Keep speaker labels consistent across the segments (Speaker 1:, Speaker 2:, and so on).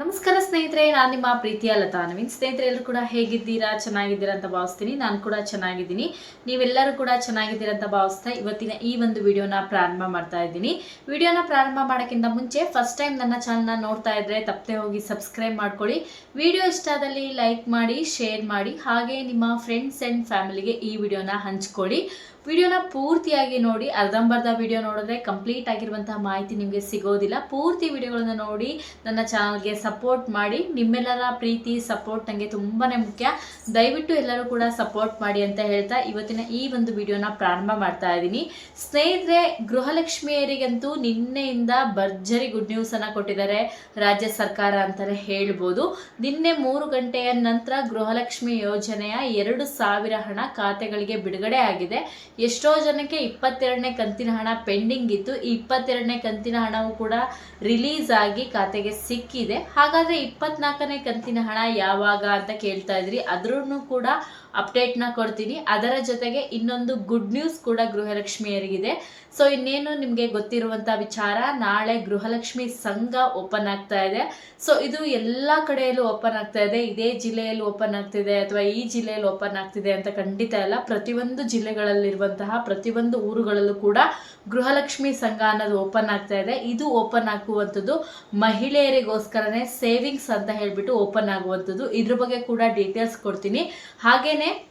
Speaker 1: ನಮಸ್ಕಾರ ಸ್ನೇಹಿತರೆ, ನಾನು ನಿಮ್ಮ ಪ್ರೀತಿಯ ಲತಾ. ನವೀನ್ ಸ್ನೇಹಿತರೆ, ಎಲ್ಲರೂ ಕೂಡ ಹೇಗಿದ್ದೀರಾ? ಚೆನ್ನಾಗಿದ್ದೀರಾ ಅಂತ ಭಾವಿಸ್ತೀನಿ. ನಾನು ಕೂಡ ಚೆನ್ನಾಗಿದ್ದೀನಿ. ನೀವೆಲ್ಲರೂ ಕೂಡ ಚೆನ್ನಾಗಿದ್ದೀರಾ ಅಂತ ಭಾವಿಸ್ತಾ ಇವತ್ತಿನ ಈ ಒಂದು ವಿಡಿಯೋನ ಪ್ರಾರಂಭ ಮಾಡ್ತಾ ಇದ್ದೀನಿ. ವಿಡಿಯೋನ ಪ್ರಾರಂಭ ಮಾಡೋಕ್ಕಿಂತ ಮುಂಚೆ ಫಸ್ಟ್ ಟೈಮ್ ನನ್ನ ಚಾನಲ್ನ ನೋಡ್ತಾ ಇದ್ರೆ ತಪ್ಪದೆ ಹೋಗಿ ಸಬ್ಸ್ಕ್ರೈಬ್ ಮಾಡ್ಕೊಳ್ಳಿ. ವಿಡಿಯೋ ಇಷ್ಟ ಆದಲ್ಲಿ ಲೈಕ್ ಮಾಡಿ ಶೇರ್ ಮಾಡಿ, ಹಾಗೆ ನಿಮ್ಮ ಫ್ರೆಂಡ್ಸ್ ಆ್ಯಂಡ್ ಫ್ಯಾಮಿಲಿಗೆ ಈ ವಿಡಿಯೋನ ಹಂಚ್ಕೊಳ್ಳಿ. ವಿಡಿಯೋನ ಪೂರ್ತಿಯಾಗಿ ನೋಡಿ, ಅರ್ಧಂಬರ್ಧ ವಿಡಿಯೋ ನೋಡಿದ್ರೆ ಕಂಪ್ಲೀಟ್ ಆಗಿರುವಂತಹ ಮಾಹಿತಿ ನಿಮಗೆ ಸಿಗೋದಿಲ್ಲ. ಪೂರ್ತಿ ವಿಡಿಯೋಗಳನ್ನು ನೋಡಿ ನನ್ನ ಚಾನಲ್ಗೆ ಸಪೋರ್ಟ್ ಮಾಡಿ. ನಿಮ್ಮೆಲ್ಲರ ಪ್ರೀತಿ ಸಪೋರ್ಟ್ ನನಗೆ ತುಂಬಾ ಮುಖ್ಯ. ದಯವಿಟ್ಟು ಎಲ್ಲರೂ ಕೂಡ ಸಪೋರ್ಟ್ ಮಾಡಿ ಅಂತ ಹೇಳ್ತಾ ಇವತ್ತಿನ ಈ ಒಂದು ವಿಡಿಯೋನ ಪ್ರಾರಂಭ ಮಾಡ್ತಾ ಇದ್ದೀನಿ. ಸ್ನೇಹಿತರೆ, ಗೃಹಲಕ್ಷ್ಮಿಯರಿಗಂತೂ ನಿನ್ನೆಯಿಂದ ಭರ್ಜರಿ ಗುಡ್ ನ್ಯೂಸ್ ಅನ್ನ ಕೊಟ್ಟಿದ್ದಾರೆ ರಾಜ್ಯ ಸರ್ಕಾರ ಅಂತಲೇ ಹೇಳ್ಬೋದು. ನಿನ್ನೆ ಮೂರು ಗಂಟೆಯ ನಂತರ ಗೃಹಲಕ್ಷ್ಮಿ ಯೋಜನೆಯ ಎರಡು ಸಾವಿರ ಹಣ ಖಾತೆಗಳಿಗೆ ಬಿಡುಗಡೆ ಆಗಿದೆ. ಎಷ್ಟೋ ಜನಕ್ಕೆ ಇಪ್ಪತ್ತೆರಡನೇ ಕಂತಿನ ಹಣ ಪೆಂಡಿಂಗ್ ಇತ್ತು. ಈ ಇಪ್ಪತ್ತೆರಡನೇ ಕಂತಿನ ಹಣವು ಕೂಡ ರಿಲೀಸ್ ಆಗಿ ಖಾತೆಗೆ ಸಿಕ್ಕಿದೆ. ಹಾಗಾದ್ರೆ ಇಪ್ಪತ್ನಾಲ್ಕನೇ ಕಂತಿನ ಹಣ ಯಾವಾಗ ಅಂತ ಕೇಳ್ತಾ ಇದ್ರಿ. ಅದ್ರೂ ಕೂಡ ಅಪ್ಡೇಟ್ನ ಕೊಡ್ತೀನಿ. ಅದರ ಜೊತೆಗೆ ಇನ್ನೊಂದು ಗುಡ್ ನ್ಯೂಸ್ ಕೂಡ ಗೃಹಲಕ್ಷ್ಮಿಯರಿಗಿದೆ. ಸೊ ಇನ್ನೇನು ನಿಮಗೆ ಗೊತ್ತಿರುವಂಥ ವಿಚಾರ? ನಾಳೆ ಗೃಹಲಕ್ಷ್ಮಿ ಸಂಘ ಓಪನ್ ಆಗ್ತಾ ಇದೆ. ಸೊ ಇದು ಎಲ್ಲ ಕಡೆಯಲ್ಲೂ ಓಪನ್ ಆಗ್ತಾ ಇದೆ. ಇದೇ ಜಿಲ್ಲೆಯಲ್ಲಿ ಓಪನ್ ಆಗ್ತಿದೆ ಅಥವಾ ಈ ಜಿಲ್ಲೆಯಲ್ಲಿ ಓಪನ್ ಆಗ್ತಿದೆ ಅಂತ ಖಂಡಿತ ಇಲ್ಲ ಪ್ರತಿಯೊಂದು ಜಿಲ್ಲೆಗಳಲ್ಲಿರುವಂತಹ ಪ್ರತಿಯೊಂದು ಊರುಗಳಲ್ಲೂ ಕೂಡ ಗೃಹಲಕ್ಷ್ಮಿ ಸಂಘ ಅನ್ನೋದು ಓಪನ್ ಆಗ್ತಾ ಇದೆ. ಇದು ಓಪನ್ ಆಗುವಂಥದ್ದು ಮಹಿಳೆಯರಿಗೋಸ್ಕರನೇ ಸೇವಿಂಗ್ಸ್ ಅಂತ ಹೇಳಿಬಿಟ್ಟು ಓಪನ್ ಆಗುವಂಥದ್ದು. ಇದ್ರ ಬಗ್ಗೆ ಕೂಡ ಡೀಟೇಲ್ಸ್ ಕೊಡ್ತೀನಿ. viene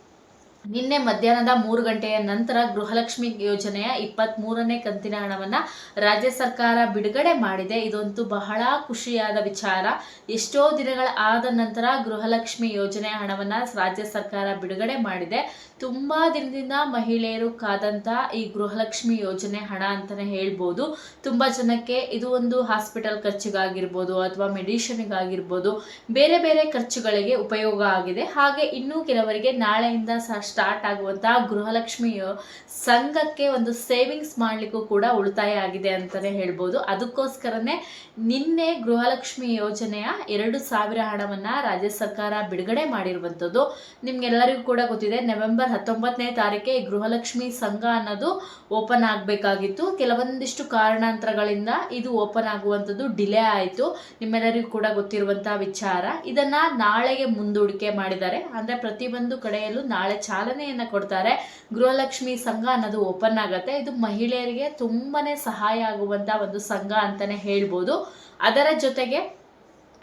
Speaker 1: ನಿನ್ನೆ ಮಧ್ಯಾಹ್ನದ ಮೂರು ಗಂಟೆಯ ನಂತರ ಗೃಹಲಕ್ಷ್ಮಿ ಯೋಜನೆಯ ಇಪ್ಪತ್ತ್ ಮೂರನೇ ಕಂತಿನ ಹಣವನ್ನ ರಾಜ್ಯ ಸರ್ಕಾರ ಬಿಡುಗಡೆ ಮಾಡಿದೆ. ಇದಂತೂ ಬಹಳ ಖುಷಿಯಾದ ವಿಚಾರ. ಎಷ್ಟೋ ದಿನಗಳ ಆದ ನಂತರ ಗೃಹಲಕ್ಷ್ಮಿ ಯೋಜನೆಯ ಹಣವನ್ನ ರಾಜ್ಯ ಸರ್ಕಾರ ಬಿಡುಗಡೆ ಮಾಡಿದೆ. ತುಂಬಾ ದಿನದಿಂದ ಮಹಿಳೆಯರು ಕಾದಂತ ಈ ಗೃಹಲಕ್ಷ್ಮಿ ಯೋಜನೆ ಹಣ ಅಂತಲೇ ಹೇಳ್ಬೋದು. ತುಂಬಾ ಜನಕ್ಕೆ ಇದು ಒಂದು ಹಾಸ್ಪಿಟಲ್ ಖರ್ಚಿಗಾಗಿರ್ಬೋದು ಅಥವಾ ಮೆಡಿಷನ್ಗಾಗಿರ್ಬೋದು. ಬೇರೆ ಬೇರೆ ಖರ್ಚುಗಳಿಗೆ ಉಪಯೋಗ ಆಗಿದೆ. ಹಾಗೆ ಇನ್ನೂ ಕೆಲವರಿಗೆ ನಾಳೆಯಿಂದ ಸಹ ಸ್ಟಾರ್ಟ್ ಆಗುವಂತಹ ಗೃಹಲಕ್ಷ್ಮಿಯೋ ಸಂಘಕ್ಕೆ ಒಂದು ಸೇವಿಂಗ್ಸ್ ಮಾಡ್ಲಿಕ್ಕೂ ಕೂಡ ಉಳಿತಾಯ ಆಗಿದೆ ಅಂತಾನೆ ಹೇಳ್ಬೋದು. ಅದಕ್ಕೋಸ್ಕರನೇ ನಿನ್ನೆ ಗೃಹಲಕ್ಷ್ಮಿ ಯೋಜನೆಯ ಎರಡು ಸಾವಿರ ಹಣವನ್ನ ರಾಜ್ಯ ಸರ್ಕಾರ ಬಿಡುಗಡೆ ಮಾಡಿರುವಂಥದ್ದು. ನಿಮ್ಗೆಲ್ಲರಿಗೂ ಕೂಡ ಗೊತ್ತಿದೆ, ನವೆಂಬರ್ ಹತ್ತೊಂಬತ್ತನೇ ತಾರೀಕೆ ಗೃಹಲಕ್ಷ್ಮಿ ಸಂಘ ಅನ್ನೋದು ಓಪನ್ ಆಗಬೇಕಾಗಿತ್ತು. ಕೆಲವೊಂದಿಷ್ಟು ಕಾರಣಾಂತರಗಳಿಂದ ಇದು ಓಪನ್ ಆಗುವಂಥದ್ದು ಡಿಲೇ ಆಯಿತು. ನಿಮ್ಮೆಲ್ಲರಿಗೂ ಕೂಡ ಗೊತ್ತಿರುವಂತಹ ವಿಚಾರ. ಇದನ್ನ ನಾಳೆಗೆ ಮುಂದೂಡಿಕೆ ಮಾಡಿದ್ದಾರೆ. ಅಂದ್ರೆ ಪ್ರತಿಯೊಂದು ಕಡೆಯಲ್ಲೂ ನಾಳೆ ಚಾಲನೆಯನ್ನ ಕೊಡ್ತಾರೆ. ಗೃಹಲಕ್ಷ್ಮಿ ಸಂಘ ಅನ್ನೋದು ಓಪನ್ ಆಗುತ್ತೆ. ಇದು ಮಹಿಳೆಯರಿಗೆ ತುಂಬಾನೇ ಸಹಾಯ ಆಗುವಂತ ಒಂದು ಸಂಘ ಅಂತಾನೆ ಹೇಳ್ಬೋದು. ಅದರ ಜೊತೆಗೆ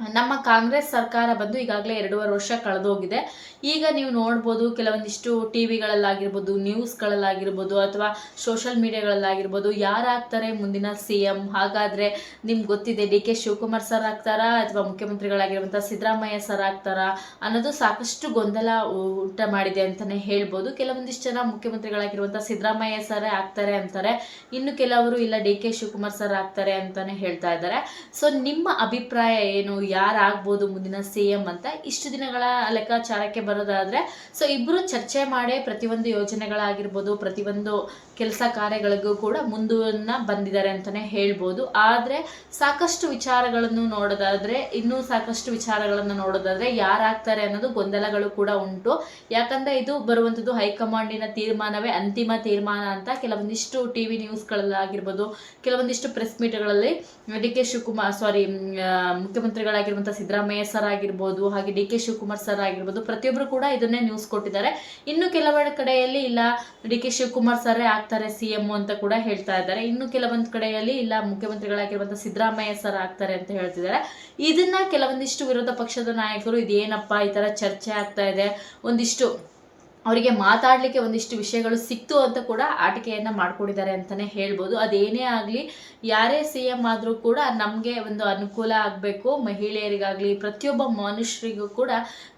Speaker 1: ನಮ್ಮ ಕಾಂಗ್ರೆಸ್ ಸರ್ಕಾರ ಬಂದು ಈಗಾಗಲೇ ಎರಡೂವರೆ ವರ್ಷ ಕಳೆದೋಗಿದೆ. ಈಗ ನೀವು ನೋಡ್ಬೋದು, ಕೆಲವೊಂದಿಷ್ಟು ಟಿ ವಿಗಳಲ್ಲಾಗಿರ್ಬೋದು, ನ್ಯೂಸ್ಗಳಲ್ಲಾಗಿರ್ಬೋದು, ಅಥವಾ ಸೋಷಲ್ ಮೀಡಿಯಾಗಳಲ್ಲಾಗಿರ್ಬೋದು, ಯಾರಾಗ್ತಾರೆ ಮುಂದಿನ ಸಿ ಎಂ? ಹಾಗಾದರೆ ನಿಮ್ಗೆ ಗೊತ್ತಿದೆ, ಡಿ ಕೆ ಶಿವಕುಮಾರ್ ಸರ್ ಆಗ್ತಾರಾ, ಅಥವಾ ಮುಖ್ಯಮಂತ್ರಿಗಳಾಗಿರುವಂಥ ಸಿದ್ದರಾಮಯ್ಯ ಸರ್ ಆಗ್ತಾರಾ? ಅನ್ನೋದು ಸಾಕಷ್ಟು ಗೊಂದಲ ಊಟ ಮಾಡಿದೆ ಅಂತಲೇ ಹೇಳ್ಬೋದು. ಕೆಲವೊಂದಿಷ್ಟು ಜನ ಮುಖ್ಯಮಂತ್ರಿಗಳಾಗಿರುವಂಥ ಸಿದ್ದರಾಮಯ್ಯ ಸರೇ ಆಗ್ತಾರೆ ಅಂತಾರೆ. ಇನ್ನು ಕೆಲವರು ಇಲ್ಲ, ಡಿ ಕೆ ಶಿವಕುಮಾರ್ ಸರ್ ಆಗ್ತಾರೆ ಅಂತಲೇ ಹೇಳ್ತಾ ಇದ್ದಾರೆ. ಸೊ, ನಿಮ್ಮ ಅಭಿಪ್ರಾಯ ಏನು? ಯಾರಾಗ್ಬೋದು ಮುಂದಿನ ಸಿ ಎಂ ಅಂತ ಇಷ್ಟು ದಿನಗಳ ಲೆಕ್ಕಾಚಾರಕ್ಕೆ ಬರೋದಾದ್ರೆ, ಸೊ ಇಬ್ಬರು ಚರ್ಚೆ ಮಾಡೇ ಪ್ರತಿಯೊಂದು ಯೋಜನೆಗಳಾಗಿರ್ಬೋದು, ಪ್ರತಿಯೊಂದು ಕೆಲಸ ಕಾರ್ಯಗಳಿಗೂ ಕೂಡ ಮುಂದನ್ನ ಬಂದಿದ್ದಾರೆ ಅಂತಾನೆ ಹೇಳ್ಬೋದು. ಆದರೆ ಸಾಕಷ್ಟು ವಿಚಾರಗಳನ್ನು ನೋಡೋದಾದ್ರೆ, ಇನ್ನೂ ಸಾಕಷ್ಟು ವಿಚಾರಗಳನ್ನು ನೋಡೋದಾದ್ರೆ ಯಾರಾಗ್ತಾರೆ ಅನ್ನೋದು ಗೊಂದಲಗಳು ಕೂಡ ಉಂಟು. ಯಾಕಂದ್ರೆ ಇದು ಬರುವಂಥದ್ದು ಹೈಕಮಾಂಡಿನ ತೀರ್ಮಾನವೇ ಅಂತಿಮ ತೀರ್ಮಾನ ಅಂತ ಕೆಲವೊಂದಿಷ್ಟು ಟಿ ವಿ ನ್ಯೂಸ್ಗಳಲ್ಲಾಗಿರ್ಬೋದು, ಕೆಲವೊಂದಿಷ್ಟು ಪ್ರೆಸ್ ಮೀಟ್ಗಳಲ್ಲಿ ಡಿ ಕೆ ಶಿವಕುಮಾರ್, ಸಾರಿ ಮುಖ್ಯಮಂತ್ರಿಗಳಾಗಿರುವಂಥ ಸಿದ್ದರಾಮಯ್ಯ ಸರ್ ಆಗಿರ್ಬೋದು, ಹಾಗೆ ಡಿ ಕೆ ಶಿವಕುಮಾರ್ ಸರ್ ಆಗಿರ್ಬೋದು ಪ್ರತಿಯೊಬ್ಬರು ಕೂಡ ಇದನ್ನೇ ನ್ಯೂಸ್ ಕೊಟ್ಟಿದ್ದಾರೆ. ಇನ್ನು ಕೆಲವೊಂದು ಕಡೆಯಲ್ಲಿ ಇಲ್ಲ, ಡಿ ಕೆ ಶಿವಕುಮಾರ್ ಸರೇ ಆಗ್ತಾರೆ ಸಿ ಎಂ ಅಂತ ಕೂಡ ಹೇಳ್ತಾ ಇದ್ದಾರೆ. ಇನ್ನು ಕೆಲವೊಂದು ಕಡೆಯಲ್ಲಿ ಇಲ್ಲ, ಮುಖ್ಯಮಂತ್ರಿಗಳಾಗಿರುವಂತಹ ಸಿದ್ದರಾಮಯ್ಯ ಸರ್ ಆಗ್ತಾರೆ ಅಂತ ಹೇಳ್ತಿದ್ದಾರೆ. ಇದನ್ನ ಕೆಲವೊಂದಿಷ್ಟು ವಿರೋಧ ಪಕ್ಷದ ನಾಯಕರು, ಇದೇನಪ್ಪ ಈ ತರ ಚರ್ಚೆ ಆಗ್ತಾ ಇದೆ, ಒಂದಿಷ್ಟು ಅವರಿಗೆ ಮಾತಾಡಲಿಕ್ಕೆ ಒಂದಿಷ್ಟು ವಿಷಯಗಳು ಸಿಕ್ತು ಅಂತ ಕೂಡ ಆಟಿಕೆಯನ್ನು ಮಾಡ್ಕೊಂಡಿದ್ದಾರೆ ಅಂತಲೇ ಹೇಳ್ಬೋದು. ಅದೇನೇ ಆಗಲಿ, ಯಾರೇ ಸಿ ಎಂ ಆದರೂ ಕೂಡ ನಮಗೆ ಒಂದು ಅನುಕೂಲ ಆಗಬೇಕು. ಮಹಿಳೆಯರಿಗಾಗಲಿ, ಪ್ರತಿಯೊಬ್ಬ ಮನುಷ್ಯರಿಗೂ ಕೂಡ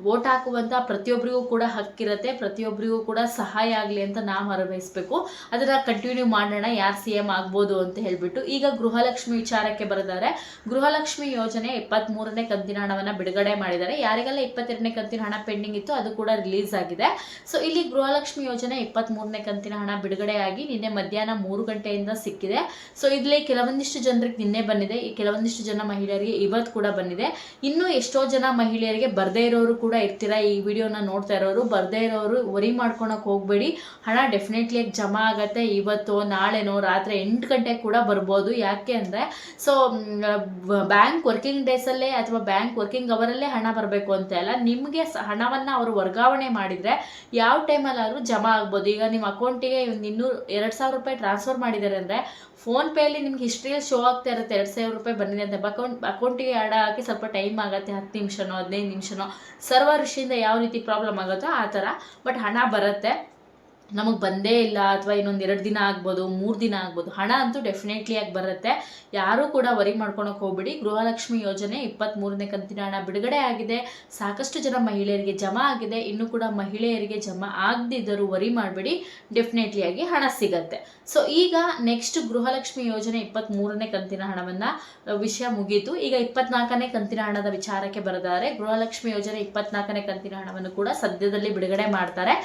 Speaker 1: ವೋಟ್ ಹಾಕುವಂಥ ಪ್ರತಿಯೊಬ್ಬರಿಗೂ ಕೂಡ ಹಕ್ಕಿರುತ್ತೆ ಪ್ರತಿಯೊಬ್ಬರಿಗೂ ಕೂಡ ಸಹಾಯ ಆಗಲಿ ಅಂತ ನಾವು ಹೊರಬಯಸಬೇಕು ಅದನ್ನು ಕಂಟಿನ್ಯೂ ಮಾಡೋಣ. ಯಾರು ಸಿ ಎಂ ಆಗ್ಬೋದು ಅಂತ ಹೇಳ್ಬಿಟ್ಟು. ಈಗ ಗೃಹಲಕ್ಷ್ಮಿ ವಿಚಾರಕ್ಕೆ ಬರೆದಾರೆ. ಗೃಹಲಕ್ಷ್ಮಿ ಯೋಜನೆ ಇಪ್ಪತ್ತ್ ಮೂರನೇ ಕಂತಿನ ಹಣವನ್ನು ಬಿಡುಗಡೆ ಮಾಡಿದ್ದಾರೆ. ಯಾರಿಗೆಲ್ಲ ಇಪ್ಪತ್ತೆರಡನೇ ಕಂತಿನ ಹಣ ಪೆಂಡಿಂಗ್ ಇತ್ತು, ಅದು ಕೂಡ ರಿಲೀಸ್ ಆಗಿದೆ. ಸೊ ಇಲ್ಲಿ ಗೃಹಲಕ್ಷ್ಮಿ ಯೋಜನೆ ಇಪ್ಪತ್ತ್ ಮೂರನೇ ಕಂತಿನ ಹಣ ಬಿಡುಗಡೆಯಾಗಿ ನಿನ್ನೆ ಮಧ್ಯಾಹ್ನ ಮೂರು ಗಂಟೆಯಿಂದ ಸಿಕ್ಕಿದೆ. ಸೊ ಇಲ್ಲಿ ಕೆಲವೊಂದಿಷ್ಟು ಜನರಿಗೆ ನಿನ್ನೆ ಬಂದಿದೆ. ಈ ಕೆಲವೊಂದಿಷ್ಟು ಜನ ಮಹಿಳೆಯರಿಗೆ ಇವತ್ತು ಕೂಡ ಬಂದಿದೆ. ಇನ್ನೂ ಎಷ್ಟೋ ಜನ ಮಹಿಳೆಯರಿಗೆ ಬರದೇ ಇರೋರು ಕೂಡ ಇರ್ತೀರಾ ಈ ವಿಡಿಯೋನ ನೋಡ್ತಾ ಇರೋರು? ಬರದೇ ಇರೋರು ವರಿ ಮಾಡ್ಕೊಳಕ್ಕೆ ಹೋಗ್ಬೇಡಿ. ಹಣ ಡೆಫಿನೆಟ್ಲಿ ಜಮಾ ಆಗತ್ತೆ. ಇವತ್ತು, ನಾಳೆನೋ, ರಾತ್ರಿ ಎಂಟು ಗಂಟೆಗೆ ಕೂಡ ಬರ್ಬೋದು. ಯಾಕೆ ಅಂದರೆ ಸೊ ಬ್ಯಾಂಕ್ ವರ್ಕಿಂಗ್ ಡೇಸಲ್ಲೇ ಅಥವಾ ಬ್ಯಾಂಕ್ ವರ್ಕಿಂಗ್ ಅವರಲ್ಲೇ ಹಣ ಬರಬೇಕು ಅಂತ ಅಲ್ಲ, ನಿಮಗೆ ಸ ಹಣವನ್ನು ಅವರು ವರ್ಗಾವಣೆ ಮಾಡಿದರೆ ಯಾವ ಟೈಮಲ್ಲಾದ್ರೂ ಜಮಾ ಆಗ್ಬೋದು. ಈಗ ನಿಮ್ಮ ಅಕೌಂಟಿಗೆ ಇನ್ನೂರು ಎರಡು ಸಾವಿರ ರೂಪಾಯಿ ಟ್ರಾನ್ಸ್ಫರ್ ಮಾಡಿದ್ದಾರೆ ಅಂದರೆ ಫೋನ್ಪೇಲಿ ನಿಮ್ಗೆ ಹಿಸ್ಟ್ರಿಯಲ್ಲಿ ಶೋ ಆಗ್ತಾ ಇರುತ್ತೆ ಎರಡು ಸಾವಿರ ರೂಪಾಯಿ ಬಂದಿದೆ ಅಂತ. ಅಕೌಂಟ್ ಅಕೌಂಟಿಗೆ ಹಣ ಹಾಕಿ ಸ್ವಲ್ಪ ಟೈಮ್ ಆಗುತ್ತೆ, ಹತ್ತು ನಿಮಿಷನೋ, ಹದಿನೈದು ನಿಮಿಷನೋ. ಸರ್ವರ್ ವಿಷಯದಿಂದ ಯಾವ ರೀತಿ ಪ್ರಾಬ್ಲಮ್ ಆಗುತ್ತೋ ಆ ಥರ. ಬಟ್ ಹಣ ಬರುತ್ತೆ. ನಮಗೆ ಬಂದೇ ಇಲ್ಲ ಅಥವಾ ಇನ್ನೊಂದು ಎರಡು ದಿನ ಆಗ್ಬೋದು, ಮೂರು ದಿನ ಆಗ್ಬೋದು, ಹಣ ಅಂತೂ ಡೆಫಿನೆಟ್ಲಿ ಆಗಿ ಬರುತ್ತೆ. ಯಾರೂ ಕೂಡ ವರಿ ಮಾಡ್ಕೊಳಕ್ಕೆ ಹೋಗ್ಬಿಡಿ. ಗೃಹಲಕ್ಷ್ಮಿ ಯೋಜನೆ ಇಪ್ಪತ್ತ್ಮೂರನೇ ಕಂತಿನ ಹಣ ಬಿಡುಗಡೆ ಆಗಿದೆ. ಸಾಕಷ್ಟು ಜನ ಮಹಿಳೆಯರಿಗೆ ಜಮಾ ಆಗಿದೆ. ಇನ್ನೂ ಕೂಡ ಮಹಿಳೆಯರಿಗೆ ಜಮಾ ಆಗದಿದ್ದರೂ ವರಿ ಮಾಡಬೇಡಿ. ಡೆಫಿನೆಟ್ಲಿ ಆಗಿ ಹಣ ಸಿಗತ್ತೆ. ಸೊ ಈಗ ನೆಕ್ಸ್ಟ್ ಗೃಹಲಕ್ಷ್ಮಿ ಯೋಜನೆ ಇಪ್ಪತ್ತ್ಮೂರನೇ ಕಂತಿನ ಹಣವನ್ನು ವಿಷಯ ಮುಗೀತು. ಈಗ ಇಪ್ಪತ್ನಾಲ್ಕನೇ ಕಂತಿನ ಹಣದ ವಿಚಾರಕ್ಕೆ ಬರೆದಾರೆ. ಗೃಹಲಕ್ಷ್ಮಿ ಯೋಜನೆ ಇಪ್ಪತ್ನಾಲ್ಕನೇ ಕಂತಿನ ಹಣವನ್ನು ಕೂಡ ಸದ್ಯದಲ್ಲಿ ಬಿಡುಗಡೆ ಮಾಡ್ತಾರೆ.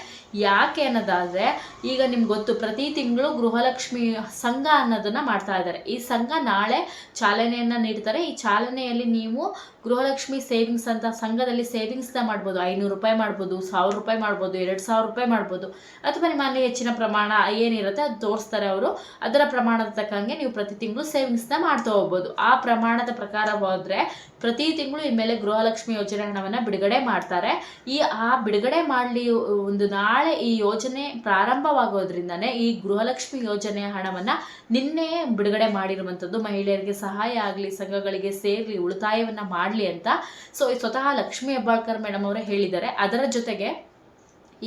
Speaker 1: ಯಾಕೆ ಅನ್ನೋದಾದ್ರೆ ಈಗ ನಿಮ್ಗೆ ಗೊತ್ತು, ಪ್ರತಿ ತಿಂಗಳು ಗೃಹಲಕ್ಷ್ಮಿ ಸಂಘ ಅನ್ನೋದನ್ನ ಮಾಡ್ತಾ ಇದ್ದಾರೆ ಈ ಸಂಘ ನಾಳೆ ಚಾಲನೆಯನ್ನ ನೀಡ್ತಾರೆ. ಈ ಚಾಲನೆಯಲ್ಲಿ ನೀವು ಗೃಹಲಕ್ಷ್ಮಿ ಸೇವಿಂಗ್ಸ್ ಅಂತ ಸಂಘದಲ್ಲಿ ಸೇವಿಂಗ್ಸ್ನ ಮಾಡ್ಬೋದು. ಐನೂರು ರೂಪಾಯಿ ಮಾಡ್ಬೋದು, ಸಾವಿರ ರೂಪಾಯಿ ಮಾಡ್ಬೋದು, ಎರಡು ಸಾವಿರ ರೂಪಾಯಿ ಮಾಡ್ಬೋದು. ಅಥವಾ ನಿಮ್ಮಲ್ಲಿ ಹೆಚ್ಚಿನ ಪ್ರಮಾಣ ಏನಿರುತ್ತೆ ಅದು ತೋರಿಸ್ತಾರೆ ಅವರು. ಅದರ ಪ್ರಮಾಣದ ತಕ್ಕಂಗೆ ನೀವು ಪ್ರತಿ ತಿಂಗಳು ಸೇವಿಂಗ್ಸ್ನ ಮಾಡ್ತಾ ಹೋಗ್ಬೋದು. ಆ ಪ್ರಮಾಣದ ಪ್ರಕಾರ ಹೋದರೆ ಪ್ರತಿ ತಿಂಗಳು ಈ ಮೇಲೆ ಗೃಹಲಕ್ಷ್ಮಿ ಯೋಜನೆ ಹಣವನ್ನು ಬಿಡುಗಡೆ ಮಾಡ್ತಾರೆ. ಈ ಆ ಬಿಡುಗಡೆ ಮಾಡಲಿ ಒಂದು ನಾಳೆ ಈ ಯೋಜನೆ ಪ್ರಾರಂಭವಾಗೋದ್ರಿಂದನೇ ಈ ಗೃಹಲಕ್ಷ್ಮಿ ಯೋಜನೆಯ ಹಣವನ್ನು ನಿನ್ನೆ ಬಿಡುಗಡೆ ಮಾಡಿರುವಂಥದ್ದು ಮಹಿಳೆಯರಿಗೆ ಸಹಾಯ ಆಗಲಿ, ಸಂಘಗಳಿಗೆ ಸೇರಲಿ, ಉಳಿತಾಯವನ್ನು ಮಾಡಲಿ ಅಂತ ಸೊ ಸ್ವತಃ ಲಕ್ಷ್ಮೀ ಹೆಬ್ಬಾಳ್ಕರ್ ಮೇಡಮ್ ಅವರೇ ಹೇಳಿದ್ದಾರೆ. ಅದರ ಜೊತೆಗೆ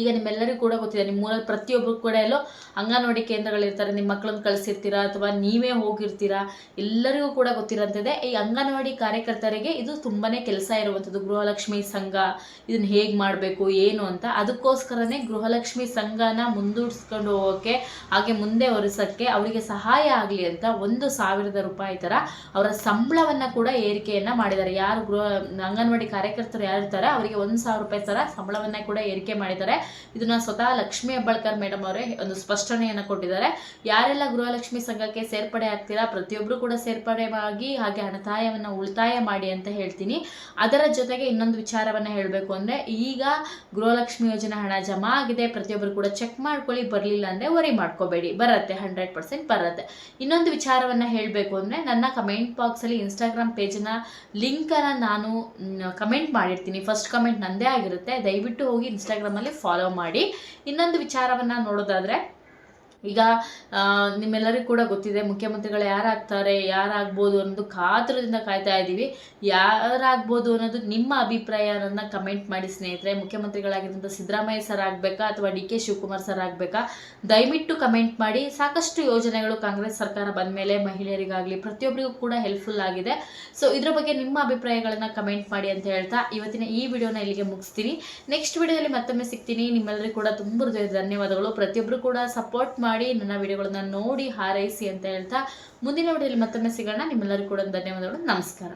Speaker 1: ಈಗ ನಿಮ್ಮೆಲ್ಲರಿಗೂ ಕೂಡ ಗೊತ್ತಿದೆ ನಿಮ್ಮ ಊರಲ್ಲಿ ಪ್ರತಿಯೊಬ್ಬರು ಕೂಡ ಎಲ್ಲೋ ಅಂಗನವಾಡಿ ಕೇಂದ್ರಗಳಿರ್ತಾರೆ ನಿಮ್ಮ ಮಕ್ಕಳನ್ನ ಕಳಿಸಿರ್ತೀರಾ ಅಥವಾ ನೀವೇ ಹೋಗಿರ್ತೀರಾ, ಎಲ್ಲರಿಗೂ ಕೂಡ ಗೊತ್ತಿರೋಂಥದ್ದೇ. ಈ ಅಂಗನವಾಡಿ ಕಾರ್ಯಕರ್ತರಿಗೆ ಇದು ತುಂಬಾ ಕೆಲಸ ಇರುವಂಥದ್ದು. ಗೃಹಲಕ್ಷ್ಮಿ ಸಂಘ ಇದನ್ನು ಹೇಗೆ ಮಾಡಬೇಕು, ಏನು ಅಂತ ಅದಕ್ಕೋಸ್ಕರನೇ ಗೃಹಲಕ್ಷ್ಮಿ ಸಂಘನ ಮುಂದೂಡಿಸ್ಕೊಂಡು ಹೋಗೋಕ್ಕೆ ಹಾಗೆ ಮುಂದೆ ಒರೆಸೋಕ್ಕೆ ಅವರಿಗೆ ಸಹಾಯ ಆಗಲಿ ಅಂತ ಒಂದು ಸಾವಿರದ ರೂಪಾಯಿ ಥರ ಅವರ ಸಂಬಳವನ್ನು ಕೂಡ ಏರಿಕೆಯನ್ನು ಮಾಡಿದ್ದಾರೆ. ಯಾರು ಗೃಹ, ಅಂಗನವಾಡಿ ಕಾರ್ಯಕರ್ತರು ಯಾರು ಇರ್ತಾರೆ ಅವರಿಗೆ ಒಂದು ಸಾವಿರ ರೂಪಾಯಿ ಥರ ಸಂಬಳವನ್ನು ಕೂಡ ಏರಿಕೆ ಮಾಡಿದ್ದಾರೆ. ಇದನ್ನ ಸ್ವತಃ ಲಕ್ಷ್ಮಿ ಹೆಬ್ಬಾಳ್ಕರ್ ಮೇಡಮ್ ಅವರೇ ಒಂದು ಸ್ಪಷ್ಟನೆಯನ್ನು ಕೊಟ್ಟಿದ್ದಾರೆ. ಯಾರೆಲ್ಲ ಗೃಹಲಕ್ಷ್ಮಿ ಸಂಘಕ್ಕೆ ಸೇರ್ಪಡೆ ಆಗ್ತೀರಾ? ಪ್ರತಿಯೊಬ್ಬರು ಕೂಡ ಸೇರ್ಪಡೆ ಆಗಿ ಹಾಗೆ ಹಣತಾಯವನ್ನು ಉಳಿತಾಯ ಮಾಡಿ ಅಂತ ಹೇಳ್ತೀನಿ. ಅದರ ಜೊತೆಗೆ ಇನ್ನೊಂದು ವಿಚಾರವನ್ನು ಹೇಳಬೇಕು ಅಂದರೆ, ಈಗ ಗೃಹಲಕ್ಷ್ಮಿ ಯೋಜನೆ ಹಣ ಜಮಾ ಆಗಿದೆ ಪ್ರತಿಯೊಬ್ಬರು ಕೂಡ ಚೆಕ್ ಮಾಡ್ಕೊಳ್ಳಿ, ಬರಲಿಲ್ಲ ಅಂದರೆ ವರಿ ಮಾಡ್ಕೋಬೇಡಿ. ಬರುತ್ತೆ ಹಂಡ್ರೆಡ್ ಪರ್ಸೆಂಟ್ ಬರುತ್ತೆ. ಇನ್ನೊಂದು ವಿಚಾರವನ್ನು ಹೇಳಬೇಕು ಅಂದರೆ, ನನ್ನ ಕಮೆಂಟ್ ಬಾಕ್ಸಲ್ಲಿ ಇನ್ಸ್ಟಾಗ್ರಾಮ್ ಪೇಜನ್ನ ಲಿಂಕನ್ನು ನಾನು ಕಮೆಂಟ್ ಮಾಡಿರ್ತೀನಿ. ಫಸ್ಟ್ ಕಮೆಂಟ್ ನಂದೇ ಆಗಿರುತ್ತೆ. ದಯವಿಟ್ಟು ಹೋಗಿ ಇನ್ಸ್ಟಾಗ್ರಾಮಲ್ಲಿ ಫಾಲೋ ಮಾಡಿ ಇನ್ನೊಂದು ವಿಚಾರವನ್ನು ನೋಡೋದಾದರೆ ಈಗ ನಿಮ್ಮೆಲ್ಲರಿಗೂ ಕೂಡ ಗೊತ್ತಿದೆ, ಮುಖ್ಯಮಂತ್ರಿಗಳು ಯಾರಾಗ್ತಾರೆ, ಯಾರಾಗ್ಬೋದು ಅನ್ನೋದು ಕಾತುರದಿಂದ ಕಾಯ್ತಾ ಇದ್ದೀವಿ. ಯಾರಾಗ್ಬೋದು ಅನ್ನೋದು ನಿಮ್ಮ ಅಭಿಪ್ರಾಯ ಅನ್ನೋದನ್ನ ಕಮೆಂಟ್ ಮಾಡಿ ಸ್ನೇಹಿತರೆ. ಮುಖ್ಯಮಂತ್ರಿಗಳಾಗಿದ್ದಂಥ ಸಿದ್ದರಾಮಯ್ಯ ಸರ್ ಆಗಬೇಕಾ ಅಥವಾ ಡಿ ಕೆ ಶಿವಕುಮಾರ್ ಸರ್ ಆಗಬೇಕಾ? ದಯವಿಟ್ಟು ಕಮೆಂಟ್ ಮಾಡಿ. ಸಾಕಷ್ಟು ಯೋಜನೆಗಳು ಕಾಂಗ್ರೆಸ್ ಸರ್ಕಾರ ಬಂದ ಮೇಲೆ ಮಹಿಳೆಯರಿಗಾಗಲಿ ಪ್ರತಿಯೊಬ್ಬರಿಗೂ ಕೂಡ ಹೆಲ್ಪ್ಫುಲ್ ಆಗಿದೆ. ಸೊ ಇದ್ರ ಬಗ್ಗೆ ನಿಮ್ಮ ಅಭಿಪ್ರಾಯಗಳನ್ನು ಕಮೆಂಟ್ ಮಾಡಿ ಅಂತ ಹೇಳ್ತಾ ಇವತ್ತಿನ ಈ ವಿಡಿಯೋನ ಇಲ್ಲಿಗೆ ಮುಗಿಸ್ತೀನಿ. ನೆಕ್ಸ್ಟ್ ವಿಡಿಯೋದಲ್ಲಿ ಮತ್ತೊಮ್ಮೆ ಸಿಗ್ತೀನಿ. ನಿಮ್ಮೆಲ್ಲರಿಗೂ ಕೂಡ ತುಂಬ ಧನ್ಯವಾದಗಳು. ಪ್ರತಿಯೊಬ್ಬರು ಕೂಡ ಸಪೋರ್ಟ್ ಮಾಡಿ ನನ್ನ ವಿಡಿಯೋಗಳನ್ನ ನೋಡಿ ಹಾರೈಸಿ ಅಂತ ಹೇಳ್ತಾ ಮುಂದಿನ ವಿಡಿಯೋದಲ್ಲಿ ಮತ್ತೊಮ್ಮೆ ಸಿಗೋಣ. ನಿಮ್ಮೆಲ್ಲರಿಗೂ ಕೂಡ ಧನ್ಯವಾದಗಳು. ನಮಸ್ಕಾರ.